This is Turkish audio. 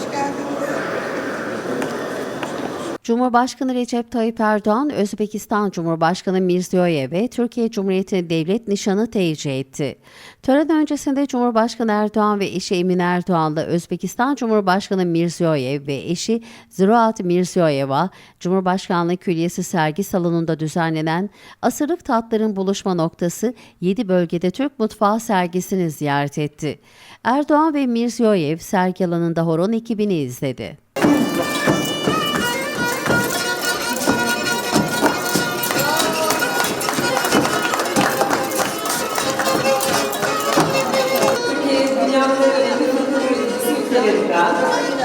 Hoş. Cumhurbaşkanı Recep Tayyip Erdoğan, Özbekistan Cumhurbaşkanı Mirziyoyev'e Türkiye Cumhuriyeti Devlet Nişanı tevcih etti. Tören öncesinde Cumhurbaşkanı Erdoğan ve eşi Emine Erdoğan'la Özbekistan Cumhurbaşkanı Mirziyoyev ve eşi Ziraat Mirziyoyev'a Cumhurbaşkanlığı Külliyesi sergi salonunda düzenlenen Asırlık Tatların Buluşma Noktası 7 bölgede Türk mutfağı sergisini ziyaret etti. Erdoğan ve Mirziyoyev sergi alanında horon ekibini izledi. Türkiye dünyanın